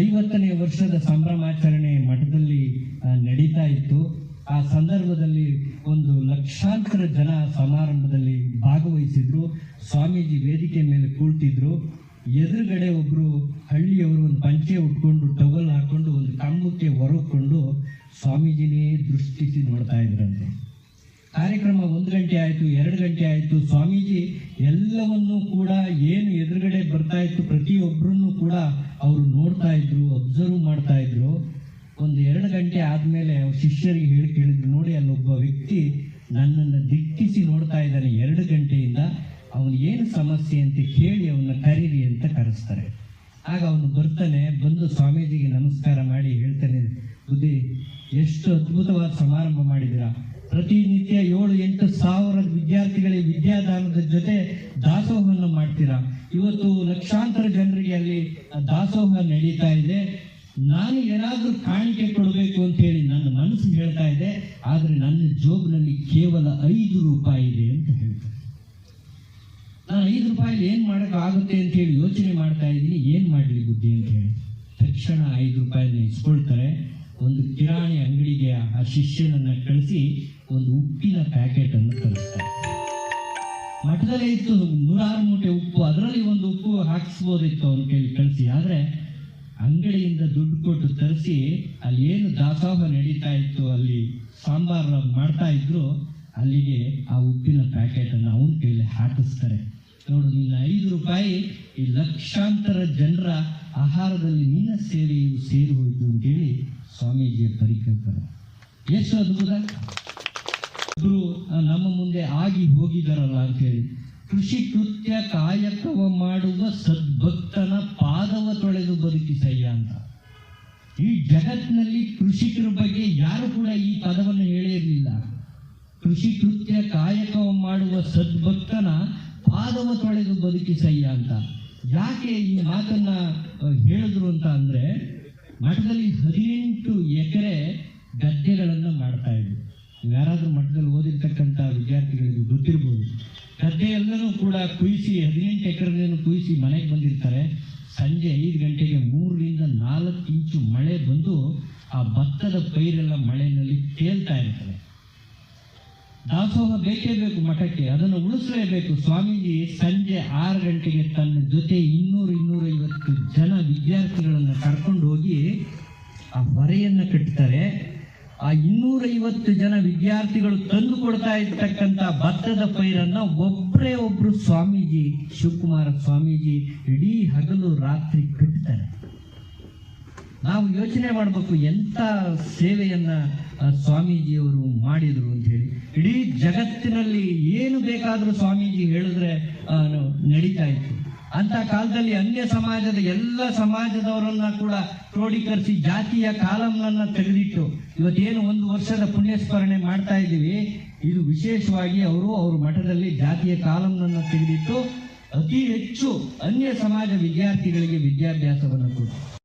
ಐವತ್ತನೇ ವರ್ಷದ ಸಂಭ್ರಮಾಚರಣೆ ಮಠದಲ್ಲಿ ನಡೀತಾ ಇತ್ತು. ಆ ಸಂದರ್ಭದಲ್ಲಿ ಒಂದು ಲಕ್ಷಾಂತರ ಜನ ಸಮಾರಂಭದಲ್ಲಿ ಭಾಗವಹಿಸಿದ್ರು. ಸ್ವಾಮೀಜಿ ವೇದಿಕೆ ಮೇಲೆ ಕೂಳ್ತಿದ್ರು ಎದುರುಗಡೆ ಒಬ್ರು ಹಳ್ಳಿಯವರು ಒಂದು ಪಂಚೆ ಉಟ್ಕೊಂಡು ಟವಲ್ ಹಾಕೊಂಡು ಒಂದು ಕಂಬಕ್ಕೆ ಹೊರಕೊಂಡು ಸ್ವಾಮೀಜಿನೇ ದೃಷ್ಟಿಸಿ ನೋಡ್ತಾ ಇದ್ರಂತೆ. ಕಾರ್ಯಕ್ರಮ ಒಂದು ಗಂಟೆ ಆಯಿತು, ಎರಡು ಗಂಟೆ ಆಯಿತು. ಸ್ವಾಮೀಜಿ ಎಲ್ಲವನ್ನೂ ಕೂಡ ಏನು ಬರ್ತಾ ಇತ್ತು. ಪ್ರತಿಯೊಬ್ಬರನ್ನು ಕೂಡ ಅವರು ನೋಡ್ತಾ ಇದ್ರು ಅಬ್ಸರ್ವ್ ಮಾಡ್ತಾ ಇದ್ರು. ಒಂದು ಎರಡು ಗಂಟೆ ಆದಮೇಲೆ ಅವ್ರ ಶಿಷ್ಯರಿಗೆ ಹೇಳಿ ಕೇಳಿದ್ರು, ನೋಡಿ, ಅಲ್ಲೊಬ್ಬ ವ್ಯಕ್ತಿ ನನ್ನನ್ನು ದಿಟ್ಟಿಸಿ ನೋಡ್ತಾ ಇದ್ದಾನೆ ಎರಡು ಗಂಟೆಯಿಂದ. ಅವನು ಏನು ಸಮಸ್ಯೆ ಅಂತ ಕೇಳಿ ಅವನ್ನ ಕರೀರಿ ಅಂತ ಕರೆಸ್ತಾರೆ. ಆಗ ಅವನು ಬರ್ತಾನೆ, ಬಂದು ಸ್ವಾಮೀಜಿಗೆ ನಮಸ್ಕಾರ ಮಾಡಿ ಹೇಳ್ತಾನೆ, ಬುದ್ಧಿ, ಎಷ್ಟು ಅದ್ಭುತವಾದ ಸಮಾರಂಭ ಮಾಡಿದ್ದೀರಾ. ಪ್ರತಿನಿತ್ಯ ಏಳು ಎಂಟು ಸಾವಿರ ವಿದ್ಯಾರ್ಥಿಗಳಿಗೆ ವಿದ್ಯಾದಾನದ ಜೊತೆ ದಾಸೋಹವನ್ನು ಮಾಡ್ತೀರಾ? ಇವತ್ತು ಲಕ್ಷಾಂತರ ಜನರಿಗೆ ಅಲ್ಲಿ ದಾಸೋಹ ನಡೀತಾ ಇದೆ. ನಾನು ಏನಾದರೂ ಕಾಣಿಕೆ ಕೊಡಬೇಕು ಅಂತ ಹೇಳಿ ನನ್ನ ಮನಸ್ಸು ಹೇಳ್ತಾ ಇದೆ. ಆದರೆ ನನ್ನ ಜೋಬ್ನಲ್ಲಿ ಕೇವಲ ಐದು ರೂಪಾಯಿ ಇದೆ ಅಂತ ಹೇಳ್ತಾರೆ. ನಾನು ಐದು ರೂಪಾಯಿ ಏನು ಮಾಡೋಕ್ಕಾಗುತ್ತೆ ಅಂತ ಹೇಳಿ ಯೋಚನೆ ಮಾಡ್ತಾ ಇದ್ದೀನಿ. ಏನು ಮಾಡಲಿ ಬುದ್ಧಿ ಅಂತ ಹೇಳಿ. ತಕ್ಷಣ ಐದು ರೂಪಾಯಿನ ಇಸ್ಕೊಳ್ತಾರೆ. ಒಂದು ಕಿರಾಣಿ ಅಂಗಡಿಗೆ ಆ ಶಿಷ್ಯನನ್ನು ಕಳಿಸಿ ಒಂದು ಉಪ್ಪಿನ ಪ್ಯಾಕೆಟ್ ಅನ್ನು ತರಿಸ್ತಾರೆ. ಮಠದಲ್ಲೇ ಇತ್ತು ನೂರಾರು ಮೂಟೆ ಉಪ್ಪು, ಅದರಲ್ಲಿ ಒಂದು ಉಪ್ಪು ಹಾಕಿಸ್ಬೋದಿತ್ತು ಅವನ ಕೇಳಿ ಕಳಿಸಿ. ಆದರೆ ಅಂಗಡಿಯಿಂದ ದುಡ್ಡು ಕೊಟ್ಟು ತರಿಸಿ ಅಲ್ಲಿ ಏನು ದಾಸೋಹ ನಡೀತಾ ಇತ್ತು, ಅಲ್ಲಿ ಸಾಂಬಾರ್ ಮಾಡ್ತಾ ಇದ್ರು, ಅಲ್ಲಿಗೆ ಆ ಉಪ್ಪಿನ ಪ್ಯಾಕೆಟನ್ನು ಅವನ ಕೈಲಿ ಹಾಕಿಸ್ತಾರೆ. ನೋಡು, ನಿನ್ನ ಐದು ರೂಪಾಯಿ ಈ ಲಕ್ಷಾಂತರ ಜನರ ಆಹಾರದಲ್ಲಿ ನಿನ್ನ ಸೇರಿ ಸೇರಿ ಹೋಯಿತು ಅಂತೇಳಿ ಸ್ವಾಮೀಜಿಯ ಪರಿಕಲ್ಪನೆ. ಎಷ್ಟು ಅದ್ಭುತ. ಮುಂದೆ ಆಗಿ ಹೋಗಿದಾರಲ್ಲ ಅಂತ ಹೇಳಿ ಕೃಷಿ ಕೃತ್ಯ ಕಾಯಕವ ಮಾಡುವ ಸದ್ಭಕ್ತನ ಪಾದವ ತೊಳೆದು ಬದುಕಿಸಯ್ಯ ಅಂತ. ಈ ಜಗತ್ತಿನಲ್ಲಿ ಕೃಷಿಕರ ಬಗ್ಗೆ ಯಾರು ಕೂಡ ಈ ಪದವನ್ನು ಹೇಳಿರಲಿಲ್ಲ. ಕೃಷಿ ಕೃತ್ಯ ಕಾಯಕವ ಮಾಡುವ ಸದ್ಭಕ್ತನ ಪಾದವ ತೊಳೆದು ಬದುಕಿಸಯ್ಯ ಅಂತ. ಯಾಕೆ ಈ ಮಾತನ್ನ ಹೇಳಿದ್ರು ಅಂತ ಅಂದ್ರೆ, ಮಠದಲ್ಲಿ ಹದಿನೆಂಟು ಎಕರೆ ಗದ್ದೆಗಳನ್ನ ಮಾಡ್ತಾ ಇದ್ರು. ಯಾರಾದ್ರೂ ಮಠದಲ್ಲಿ ಓದಿರ್ತಕ್ಕಂಥ ಕೂಡ ಕುಯಿಸಿ ಹದಿನೆಂಟು ಎಕರೆಯನ್ನು ಕುಯಿಸಿ ಮನೆಗೆ ಬಂದಿರ್ತಾರೆ. ಸಂಜೆ ಐದು ಗಂಟೆಗೆ ಮೂರರಿಂದ ನಾಲ್ಕು ಇಂಚು ಮಳೆ ಬಂದು ಆ ಭತ್ತದ ಪೈರೆಲ್ಲ ಮಳೆಯಲ್ಲಿ ತೇಲ್ತಾ ಇರ್ತದೆ. ದಾಸೋಹ ಬೇಕೇ ಬೇಕು ಮಠಕ್ಕೆ, ಅದನ್ನು ಉಳಿಸಲೇಬೇಕು. ಸ್ವಾಮೀಜಿ ಸಂಜೆ ಆರು ಗಂಟೆಗೆ ತನ್ನ ಜೊತೆ ಇನ್ನೂರು ಇನ್ನೂರೈವತ್ತು ಜನ ವಿದ್ಯಾರ್ಥಿಗಳನ್ನು ಕರ್ಕೊಂಡು ಹೋಗಿ ಆ ಹೊರೆಯನ್ನು ಕಟ್ತಾರೆ. ಆ ಇನ್ನೂರೈವತ್ತು ಜನ ವಿದ್ಯಾರ್ಥಿಗಳು ತಂದು ಕೊಡ್ತಾ ಇರ್ತಕ್ಕಂಥ ಭತ್ತದ ಪೈರನ್ನ ಒಬ್ಬರೇ ಒಬ್ರು ಸ್ವಾಮೀಜಿ ಶಿವಕುಮಾರ ಸ್ವಾಮೀಜಿ ಇಡೀ ಹಗಲು ರಾತ್ರಿ ಕಟ್ತಾರೆ ನಾವು ಯೋಚನೆ ಮಾಡಬೇಕು ಎಂತ ಸೇವೆಯನ್ನ ಸ್ವಾಮೀಜಿಯವರು ಮಾಡಿದ್ರು ಅಂತ ಹೇಳಿ. ಇಡೀ ಜಗತ್ತಿನಲ್ಲಿ ಏನು ಬೇಕಾದರೂ ಸ್ವಾಮೀಜಿ ಹೇಳಿದ್ರೆ ನಡೀತಾ ಇತ್ತು. ಅಂತ ಕಾಲದಲ್ಲಿ ಅನ್ಯ ಸಮಾಜದ ಎಲ್ಲ ಸಮಾಜದವರನ್ನ ಕೂಡ ಕ್ರೋಢೀಕರಿಸಿ ಜಾತಿಯ ಕಾಲಂನನ್ನ ತೆಗೆದಿಟ್ಟು ಇವತ್ತೇನು ಒಂದು ವರ್ಷದ ಪುಣ್ಯಸ್ಮರಣೆ ಮಾಡ್ತಾ ಇದ್ದೀವಿ, ಇದು ವಿಶೇಷವಾಗಿ ಅವರು ಅವ್ರ ಮಠದಲ್ಲಿ ಜಾತಿಯ ಕಾಲಂನನ್ನ ತೆಗೆದಿಟ್ಟು ಅತಿ ಹೆಚ್ಚು ಅನ್ಯ ಸಮಾಜ ವಿದ್ಯಾರ್ಥಿಗಳಿಗೆ ವಿದ್ಯಾಭ್ಯಾಸವನ್ನು ಕೊಟ್ಟರು